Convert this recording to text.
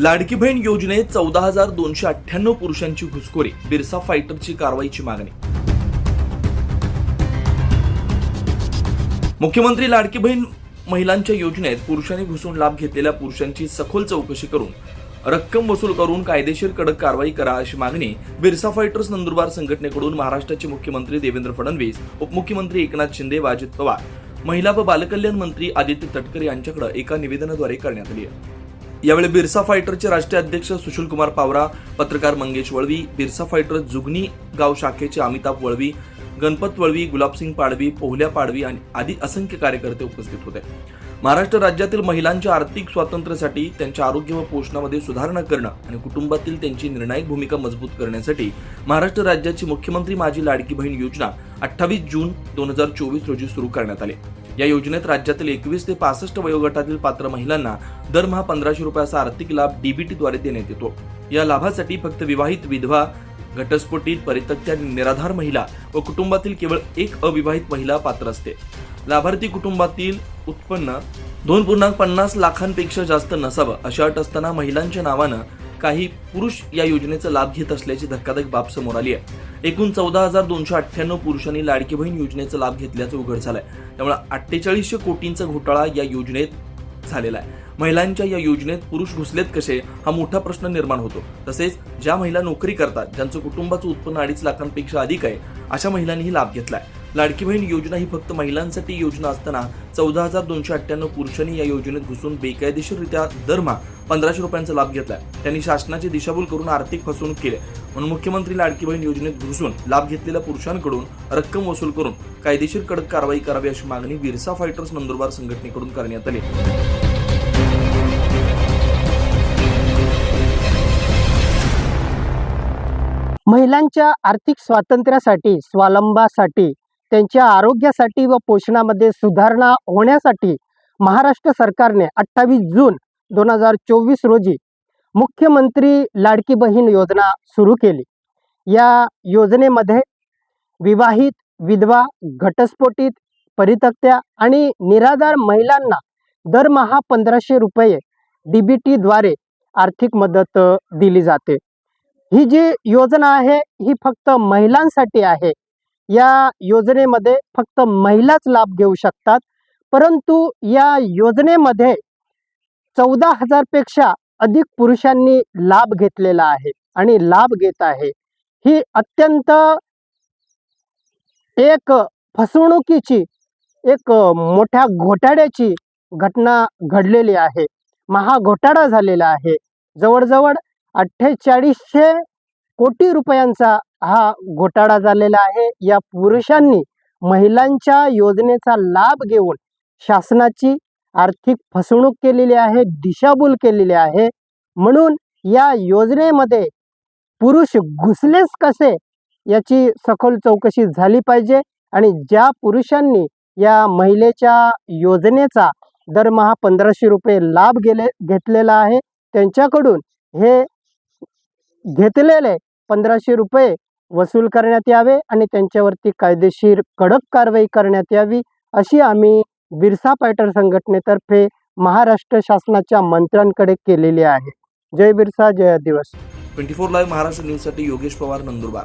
लाडकी बहीण योजनेत चौदा हजार दोनशे अठ्ठ्याण्णव पुरुषांची घुसखोरी बिरसा फायटरची कारवाईची मागणी. मुख्यमंत्री लाडकी बहीण महिलांच्या योजनेत पुरुषांनी घुसून लाभ घेतलेल्या पुरुषांची सखोल चौकशी करून रक्कम वसूल करून कायदेशीर कडक कारवाई करा अशी मागणी बिरसा फायटर्स नंदुरबार संघटनेकडून महाराष्ट्राचे मुख्यमंत्री देवेंद्र फडणवीस उपमुख्यमंत्री एकनाथ शिंदे व अजित पवार महिला व बालकल्याण मंत्री आदित्य तटकरे यांच्याकडे एका निवेदनाद्वारे करण्यात आली आहे. यावेळी बिरसा फायटरचे राष्ट्रीय अध्यक्ष सुशील कुमार पावरा पत्रकार मंगेश वळवी बिरसा फायटर जुगनी गाव शाखेचे अमिताभ वळवी गणपत वळवी गुलाबसिंग पाडवी पोहल्या पाडवी आणि आदी असंख्य कार्यकर्ते उपस्थित होते. महाराष्ट्र राज्यातील महिलांच्या आर्थिक स्वातंत्र्यासाठी त्यांच्या आरोग्य व पोषणामध्ये सुधारणा करणं आणि कुटुंबातील त्यांची निर्णायक भूमिका मजबूत करण्यासाठी महाराष्ट्र राज्याची मुख्यमंत्री माझी लाडकी बहीण योजना अठ्ठावीस जून दोन हजार चोवीस रोजी सुरू करण्यात आली. या योजनेत राज्यातील एकवीस ते पासष्ट वयोगटातील पात्र महिलांना दरमहा पंधराशे रुपयाचा आर्थिक लाभ डीबीटीद्वारे देण्यात येतो. या लाभासाठी फक्त विवाहित विधवा घटस्फोटीत परितक्त्या निराधार महिला व कुटुंबातील केवळ एक अविवाहित महिला पात्र असते. लाभार्थी कुटुंबातील उत्पन्न दोन पूर्णांक पन्नास लाखांपेक्षा जास्त नसावं अशा अट असताना महिलांच्या नावानं काही पुरुष या योजनेचा लाभ घेत असल्याची धक्कादायक बाब समोर आली आहे. एकूण चौदा हजार दोनशे अठ्ठ्याण्णव पुरुषांनी लाडकी बहीण योजनेचा लाभ घेतल्याचं उघड झालंय. त्यामुळे अठ्ठेचाळीसशे कोटींचा घोटाळा या योजनेत झालेला आहे. महिलांच्या या योजनेत पुरुष घुसलेत कसे हा मोठा प्रश्न निर्माण होतो. तसेच ज्या महिला नोकरी करतात ज्यांचं कुटुंबाचं उत्पन्न अडीच लाखांपेक्षा अधिक आहे अशा महिलांनीही लाभ घेतलाय. लाडकी बहीण योजना ही फक्त महिलांसाठी योजना असताना चौदा हजार दोनशे अठ्ठ्याण्णव पुरुषांनी या योजनेत घुसून बेकायदेशीररित्या दरमहा पंधराशे रुपयांचा लाभ घेतलाय. त्यांनी शासनाची दिशाभूल करून आर्थिक फसवणूक केली म्हणून मुख्यमंत्री लाडकी बहीण योजनेत घुसून लाभ घेतलेल्या पुरुषांकडून रक्कम वसूल करून कायदेशीर कडक कारवाई करावी अशी मागणी बिरसा फायटर्स नंदुरबार संघटनेकडून करण्यात आली महिलांच्या आर्थिक स्वातंत्र्यासाठी स्वावलंबासाठी त्यांच्या आरोग्यासाठी व पोषणामध्ये सुधारणा होण्यासाठी महाराष्ट्र सरकारने अठ्ठावीस जून दोन हजार चोवीस रोजी मुख्यमंत्री लाडकी बहीण योजना सुरू केली. या योजनेमध्ये विवाहित विधवा घटस्फोटित परितक्त्या आणि निराधार महिलांना दरमहा पंधराशे रुपये डी बी टीद्वारे आर्थिक मदत दिली जाते. ही जी योजना आहे ही फक्त महिलांसाठी आहे. या योजनेमध्ये फक्त महिलाच लाभ घेऊ शकतात परंतु या योजनेमध्ये चौदा हजारपेक्षा अधिक पुरुषांनी लाभ घेतलेला आहे आणि लाभ घेत आहे. ही अत्यंत एक फसवणुकीची एक मोठ्या घोटाळ्याची घटना घडलेली आहे. महाघोटाळा झालेला आहे. जवळजवळ अठ्ठेचाळीसशे कोटी रुपयांचा हा घोटाळा झालेला आहे. या पुरुषांनी महिलांच्या योजनेचा लाभ घेऊन शासनाची आर्थिक फसवणूक केलेली आहे दिशाभूल केलेली आहे. म्हणून या योजनेमध्ये पुरुष घुसलेच कसे याची सखोल चौकशी झाली पाहिजे आणि ज्या पुरुषांनी या महिलेच्या योजनेचा दरमहा पंधराशे रुपये लाभ गेले घेतलेला आहे त्यांच्याकडून हे घेतलेले पंधराशे रुपये वसूल करण्यात यावे आणि त्यांच्यावरती कायदेशीर कडक कारवाई करण्यात यावी अशी आम्ही बिरसा पॅटर संघटनेतर्फे महाराष्ट्र शासनाच्या मंत्र्यांकडे केलेली आहे. जय बिरसा जय दिवस ट्वेंटी फोर लाईव्ह महाराष्ट्र न्यूजसाठी योगेश पवार नंदुरबार.